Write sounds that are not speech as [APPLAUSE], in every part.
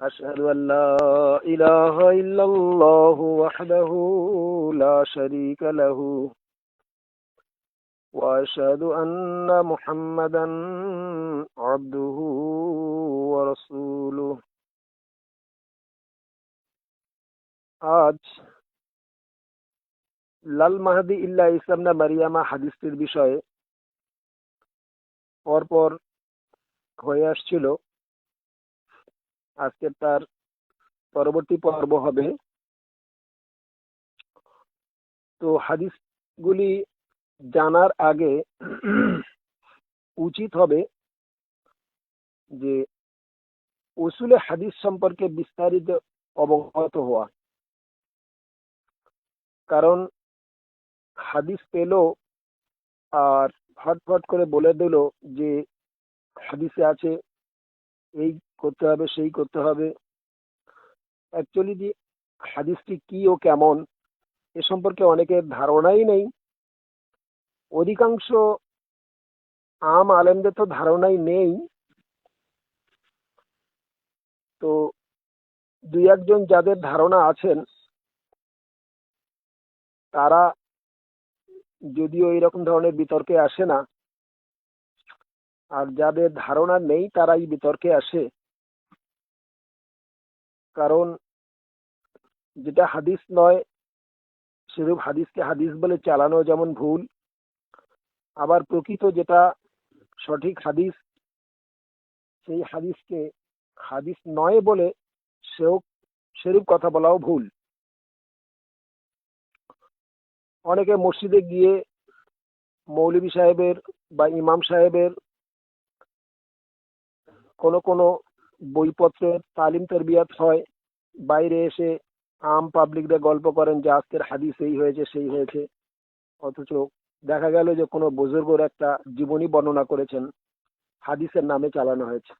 أشهد أن لا إله إلا الله وحده لا شريك له وأشهد أن محمدا عبده ورسوله আজ লাল মাহাদি ইল্লা ইসলাম না মারিয়ামা হাদিসটির বিষয়ে পরপর হয়ে আসছিল আজকে তার পরবর্তী পর্ব হবে। তো হাদিসগুলি জানার আগে উচিত হবে যে উসুলে হাদিস সম্পর্কে বিস্তারিত অবগত হওয়া। কারণ হাদিস পেল আর ফটফট করে বলে দিল যে হাদিসে আছে এই করতে হবে, সেই করতে হবে। অ্যাকচুয়ালি যে হাদিসটি কি ও কেমন, এ সম্পর্কে অনেকের ধারণাই নেই। অধিকাংশ আম আলেমদের তো ধারণাই নেই। তো দুই একজন যাদের ধারণা আছেন, তারা যদিও এইরকম ধরনের বিতর্কে আসে না, আর যাদের ধারণা নেই, তারাই বিতর্কে আসে। কারণ যেটা হাদিস নয়, সেরূপ হাদিসকে হাদিস বলে চালানো যেমন ভুল, আবার প্রকৃত যেটা সঠিক হাদিস, সেই হাদিসকে হাদিস নয় বলে সেও সেরূপ কথা বলাও ভুল। অনেকে মসজিদে গিয়ে মৌলবী সাহেবের বা ইমাম সাহেবের কোনো কোনো বইপত্রের তালিম তরবিয়াত হয়। বাইরে এসে আম পাবলিকদের গল্প করেন যে আজকের হাদিস এই হয়েছে, সেই হয়েছে। অথচ দেখা গেল যে কোনো বুজুর্গর একটা জীবনী বর্ণনা করেছেন, হাদিসের নামে চালানো হয়েছে।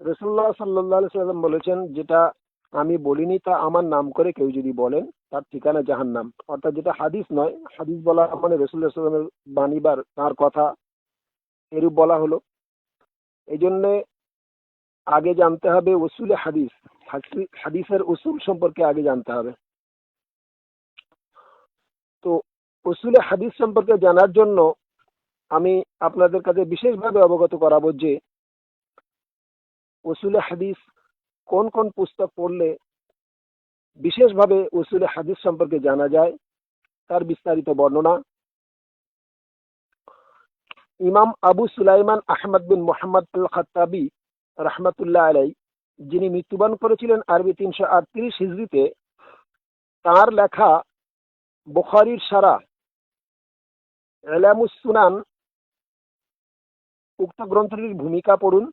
রসুল্লাহ সাল্লাহ সাল্লাম বলেছেন, যেটা আমি বলিনি, তা আমার নাম করে কেউ যদি বলেন, তার ঠিকানা জাহান নাম অর্থাৎ যেটা হাদিস নয়, হাদিস বলা মানে রসুল্লাহ সাল্লামের বাণীবার তার কথা এরূপ বলা হলো। এই জন্যে আগে জানতে হবে উসুলে হাদিস। হাদিসের উসুল সম্পর্কে আগে জানতে হবে। তো উসুলে হাদিস সম্পর্কে জানার জন্য আমি আপনাদের কাছে বিশেষভাবে অবগত করাবো যে, উসুলে হাদিস কোন কোন পুস্তক পড়লে বিশেষভাবে উসুলে হাদিস সম্পর্কে জানা যায়, তার বিস্তারিত বর্ণনা। ইমাম আবু সুলাইমান আহমদ বিন মোহাম্মদ আল খাত্তাবি রহমতুল্লাহ আলাই যিনি মৃত্যুবরণ করেছিলেন আরবি তিনশো আটত্রিশ হিজড়িতে তার লেখা বুখারির সারা এলামুসুনান উক্ত গ্রন্থটির ভূমিকা পড়ুন,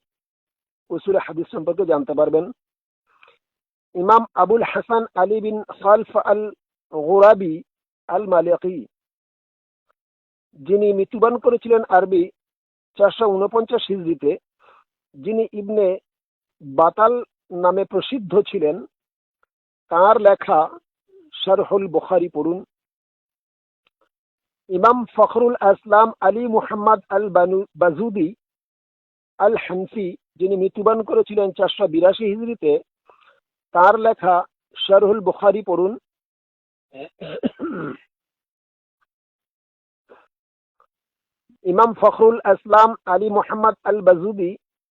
উসুল হাদিস সম্পর্কে জানতে পারবেন। ইমাম Abul Hasan Ali bin Salaf al Ghorabi al Maliki যিনি মৃত্যুবরণ করেছিলেন আরবি চারশো উনপঞ্চাশ হিজড়িতে যিনি ইবনে বাতাল নামে প্রসিদ্ধ ছিলেন, তার লেখা শারহুল বুখারি পড়ুন। ইমাম ফখরুল আসলাম আলী মুহাম্মদ আল বানু বাজুদি আল হানফি যিনি মৃত্যুবরণ করেছিলেন চারশো বিরাশি হিজড়িতে, তার লেখা শারহুল বুখারি পড়ুন। ইমাম ফখরুল আসলাম আলী মোহাম্মদ আল বাজুদি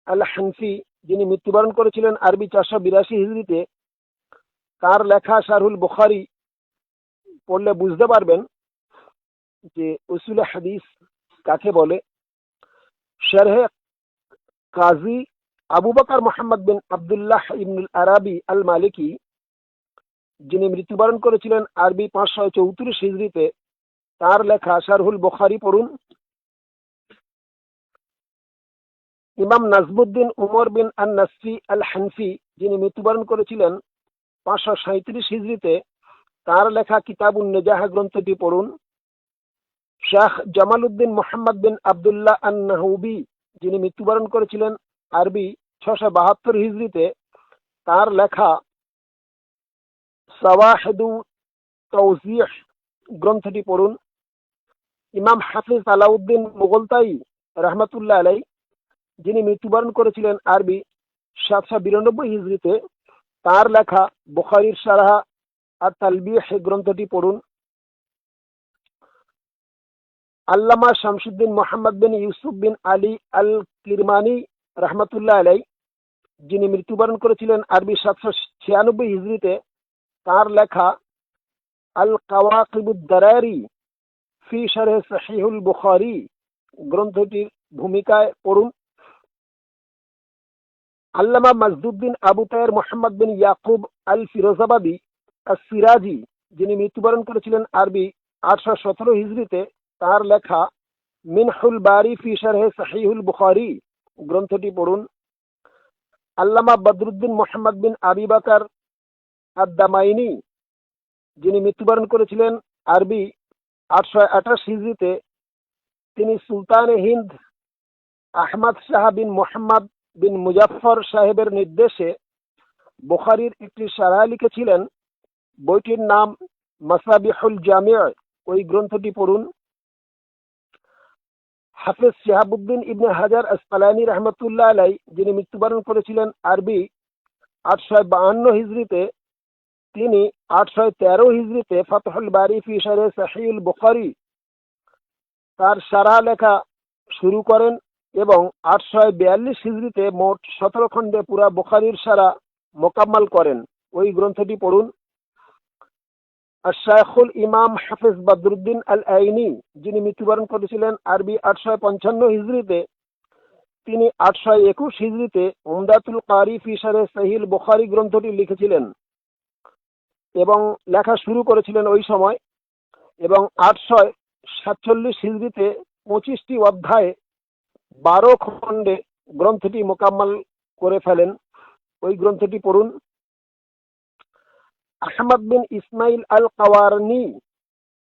আল হানফি, যিনি মৃত্যুবরণ করেছিলেন আরবি চারশো বিরাশি হিজড়িতে, তার লেখা শারহুল বুখারি পড়লে বুঝতে পারবেন যে উসুল হাদিস কাকে বলে? শারহে কাজী আবু বকর মোহাম্মদ বিন আবদুল্লাহ ইবনুল আরাবি আল মালিকি যিনি মৃত্যুবরণ করেছিলেন আরবি পাঁচশো চৌত্রিশ হিজড়িতে, তার লেখা শারহুল বুখারি পড়ুন। ইমাম নাজমুদ্দিন উমর বিন আন আল হানফি যিনি মৃত্যুবরণ করেছিলেন পাঁচশো সাঁত্রিশ হিজড়িতে, তার লেখা কিতাবুন নেজাহা গ্রন্থটি পড়ুন। শাহ জামাল উদ্দিন মোহাম্মদ বিন আবদুল্লাহ আন নাহুবি যিনি মৃত্যুবরণ করেছিলেন আরবি ছশো বাহাত্তর হিজড়িতে, তার লেখা সাওয়াহেদু তৌজিহ গ্রন্থটি পড়ুন। ইমাম হাফিজ আলাউদ্দিন মুগলতাই রহমতুল্লাহ আলাই যিনি মৃত্যুবরণ করেছিলেন আরবি সাতশো বিরানব্বই হিজড়িতে, তার লেখা বুখারির সারাহা আর তালবিহ গ্রন্থটি পড়ুন। আল্লামা শামসুদ্দিন মোহাম্মদ বিন ইউসুফ বিন আলী আল কিরমানি রহমতুল্লাহ আলাই যিনি মৃত্যুবরণ করেছিলেন আরবি সাতশো ছিয়ানব্বই হিজড়িতে, তার লেখা আল কাওয়াকিবুদ্দারি ফি শারহ সহিহুল বুখারি গ্রন্থটির ভূমিকায় পড়ুন। আল্লামা মাজদুদ্দিন আবু তায়ের মোহাম্মদ বিন ইয়াকুব আল ফিরোজাবাদি আর সিরাজি যিনি মৃত্যুবরণ করেছিলেন আরবি আটশো সতেরো হিজড়িতে, তার লেখা মিনহুল বারি ফি শারহে সাহিহুল বুখারি, গ্রন্থটি পড়ুন। আল্লামা বদরুদ্দিন মোহাম্মদ বিন আবি বাকার আদামাইনি যিনি মৃত্যুবরণ করেছিলেন আরবি আটশো আঠাশ হিজড়িতে, তিনি সুলতান হিন্দ আহমদ শাহ বিন মোহাম্মদ বিন মুজাফর সাহেবের নির্দেশে বুখারির একটি সারাহ লিখেছিলেন, বইটির নাম মাসাবিহুল জামিয়া ওই গ্রন্থটি পড়ুন। হাফেজ শিহাবুদ্দিন ইবনে হাজার আসকালানি রহমতুল্লাহ আলাই যিনি মৃত্যুবরণ করেছিলেন আরবি আটশো বাহান্ন হিজড়িতে তিনি আটশো তেরো হিজড়িতে ফতহুল বারি ফিসারে সাহিউল বুখারি তার সারা লেখা শুরু করেন। এবং আটশো বিয়াল্লিশ হিজড়িতে মোট সতেরো খণ্ডে পুরা বোখারির সারা মোকাম্মাল করেন। ওই গ্রন্থটি পড়ুন। শায়খুল ইমাম হাফিজ বদরুদ্দিন আল আইনি যিনি মৃত্যুবরণ করেছিলেন আরবি আটশো পঞ্চান্ন হিজড়িতে, তিনি আটশো একুশ হিজড়িতে উমদাতুল কারি ফিসারে সাহিল বোখারি গ্রন্থটি লিখেছিলেন এবং লেখা শুরু করেছিলেন ওই সময় এবং আটশো সাতচল্লিশ হিজড়িতে পঁচিশটি অধ্যায়ে বারো খণ্ডে গ্রন্থটি মোকাম্মল করে ফেলেন। ওই গ্রন্থটি পড়ুন। আহমদ বিন ইসমাইল আল কাওয়ারনি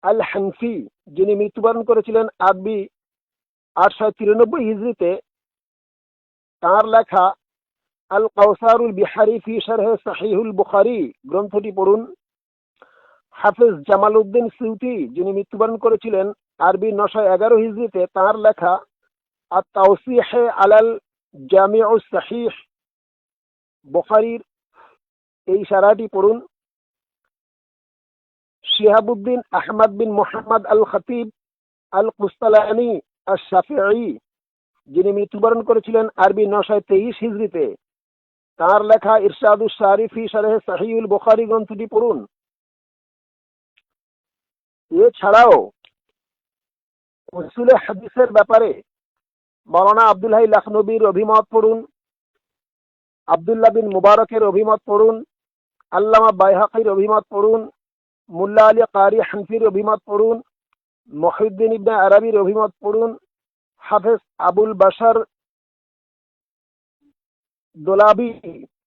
আল হানফি যিনি মৃত্যুবরণ করেছিলেন আরবি আটশো তিরানব্বই হিজড়িতে, তাঁর লেখা আল কাউসারুল বিহারি ফি শারহে সাহিহুল বুখারি, গ্রন্থটি পড়ুন। হাফিজ জামাল উদ্দিন সিউতি, যিনি মৃত্যুবরণ করেছিলেন আরবি নশো এগারো হিজড়িতে, তাঁর লেখা তাওসিহে আলাল জামিউ সাহিহ বুখারির এই সারাটি পড়ুন। শিহাবুদ্দিন আহমদ বিন মোহাম্মদ আল খতিব আল কুস্তালানি আর শাফিঈ যিনি মৃত্যুবরণ করেছিলেন আরবি নশয় তেইশ হিজড়িতে। তার লেখা ইরশাদুল শারিফি শারেহ সাহিউল বুখারি গ্রন্থটি পড়ুন। এছাড়াও হাদিসের ব্যাপারে মৌলানা আব্দুল হাই লখনবীর অভিমত পড়ুন, আবদুল্লাহ বিন মুবারকের অভিমত পড়ুন, আল্লামা বাইহাকির অভিমত পড়ুন, মুল্লা আলী কারি হানফির অভিমত পড়ুন, মহিউদ্দিন ইবনে আরবির অভিমত পড়ুন, হাফেজ আবুল বাসার দোলাবি,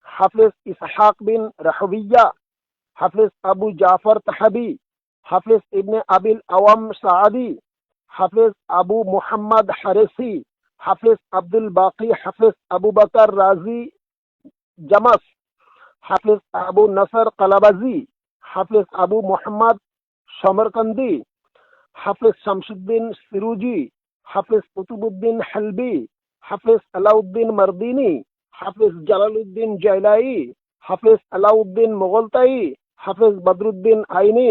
হাফেজ ইসহাক বিন রাহবিয়া, হাফেজ আবু জাফর তাহাবি, হাফেজ ইবনে আবিল আওয়াম সাদি হাফেজ আবু মুহাম্মদ হারেসি হাফেজ আব্দুল বাকি, হাফেজ আবু বকর রাজি জামাস হাফেজ আবু নসর কালাবাজি, হাফেজ আবু মোহাম্মদ সমরকন্দি, হাফেজ শামসুদ্দিন সিরুজি, হাফেজ কুতুবুদ্দিন হালবি, হাফেজ আলাউদ্দিন মারদিনী, হাফেজ জালালউদ্দিন জয়লাই হাফেজ আলাউদ্দিন মোগলতাই হাফেজ বদরুদ্দিন আইনি,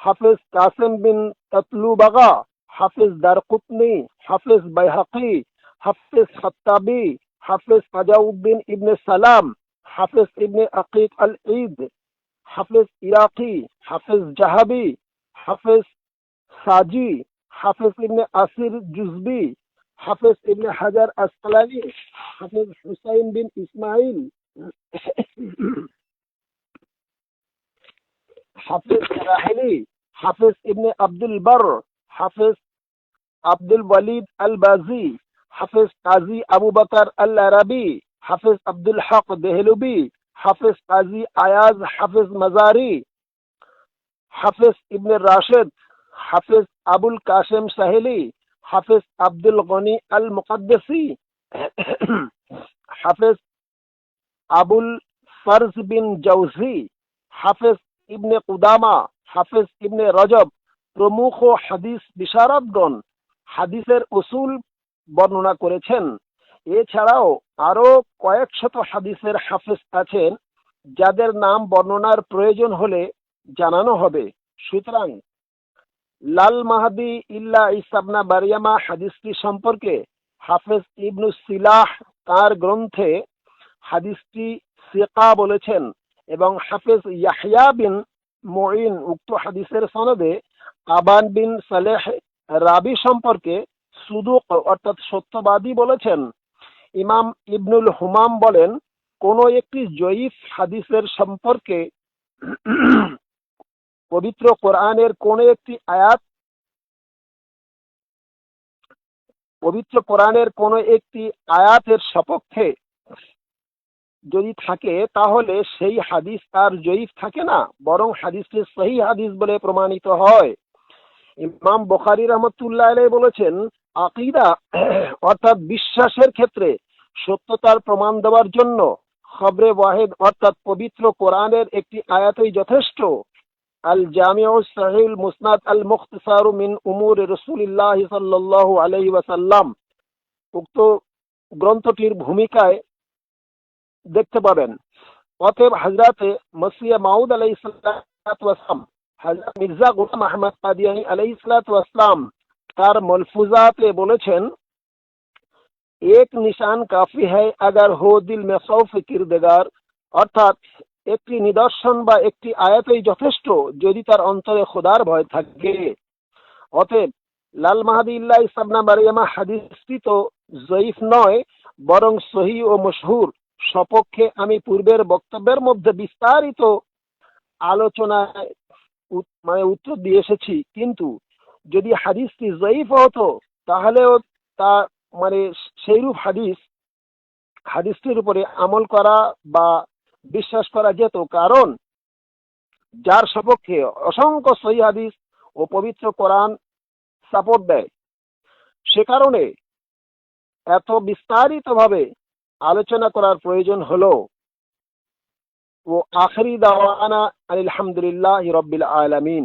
হাফেজ কাসেম বিন ততলুবাগা, হাফেজ দারকুতনি, হাফেজ বাইহাকি হাফেজ খত্তাবি, হাফেজ কাজাউদ্দিন ইবনে সালাম, হাফেজ ইবনে আকিক আল ঈদ হাফেজ ইরাকি, হাফেজ জাহাবি, হাফেজ সাজি, হাফেজ ইবনে আসির জুজবি, হাফেজ ইবনে হাজার আসকালানি, হাফেজ হুসাইন বিন ইসমাইল, হাফেজ রাহেলি হাফেজ ইবনে আব্দুল বর হাফেজ আব্দুল ওয়ালিদ আল বাজি হাফেজ কাজী আবু বকর আল আরাবি হাফেজ আব্দুল হক দেহলুবি, হাফেজ কাজী আয়াজ হাফেজ মাজারি, হাফেজ ইবনে রাশেদ, হাফেজ আবুল কাসেম সাহেলি, হাফেজ আব্দুল গনি আল মুকদ্দসি হাফেজ আবুল ফরজ বিন জৌজি হাফেজ ইবনে কুদামা, হাফেজ ইবনে রজব, প্রমুখ হাদিস বিশারদগণ, হাদিসের উসুল বর্ণনা করেছেন। এছাড়াও আরও কয়েক শত হাদিসের হাফেজ আছেন, যাদের নাম বর্ণনার প্রয়োজন হলে জানানো হবে। সুতরাং লাল মাহাদি ইল্লা ইসাবনা বারিয়ামা হাদিসটি সম্পর্কে হাফেজ ইবনু সিলাহ তার গ্রন্থে হাদিসটি সেকা বলেছেন এবং হাফেজ ইয়াহইয়া বিন মঈন উক্ত হাদিসের সনদে আবান বিন সালেহ রাবি সম্পর্কে সুদুক, অর্থাৎ সত্যবাদী বলেছেন। ইমাম ইবনুল হুমাম বলেন, কোন একটি জয়ীফ হাদিসের সম্পর্কে পবিত্র কোরআনের কোন একটি আয়াত, পবিত্র কোরআনের কোন একটি আয়াতের সপক্ষে যদি থাকে, তাহলে সেই হাদিস আর জয়ীফ থাকে না, বরং হাদিসটি সহি হাদিস বলে প্রমাণিত হয়। ইমাম বখারি রহমতুল্লাহ বলেছেন আকিদা, [CLEARS THROAT] অর্থাৎ বিশ্বাসের ক্ষেত্রে সত্যতার প্রমাণ দেওয়ার জন্য খবরে ওয়াহেদ, অর্থাৎ পবিত্র কোরআনের একটি আয়াতই যথেষ্ট। আল জামিউ সাহিল মুসনাদ আল মুখতাসারু মিন উমুর রসুলিল্লাহ সাল্লাল্লাহু আলাইহি ওয়াসাল্লাম। উক্ত গ্রন্থটির ভূমিকায় দেখতে পাবেন। অতএব হজরতে মসিয়া মাউদ আলাই সালাম হজরত মির্জা গুলাম আহমদ কাদিয়ানি আলাই সালাম তার মলফুজাতে বলেছেন, এক নিশান কাফি হ্যায় আগার হো দিল মে সৌফ কিরদেগার। অর্থাৎ, একটি নিদর্শন বা একটি আয়াতই যথেষ্ট যদি তার অন্তরে খোদার ভয় থাকে। অতএব, লাল মাহাদি ইল্লা ইসাবনা মারিয়ামা হাদিসটি তো জয়ীফ নয়, বরং সহি ও মশহুর। সপক্ষে আমি পূর্বের বক্তব্যের মধ্যে বিস্তারিত আলোচনায় মানে উত্তর দিয়ে এসেছি। কিন্তু যদি হাদিসটি জয়ীফ হতো, তাহলেও তা মানে সেইরূপ হাদিস, হাদিসটির উপরে আমল করা বা বিশ্বাস করা যেত। কারণ যার সপক্ষে অসংখ্য সহি হাদিস ও পবিত্র কোরআন সাপোর্ট দেয়। সে কারণে এত বিস্তারিতভাবে আলোচনা করার প্রয়োজন হলো। ও আখরি দাওয়ানা আলহামদুলিল্লাহ রব্বিল আলামিন।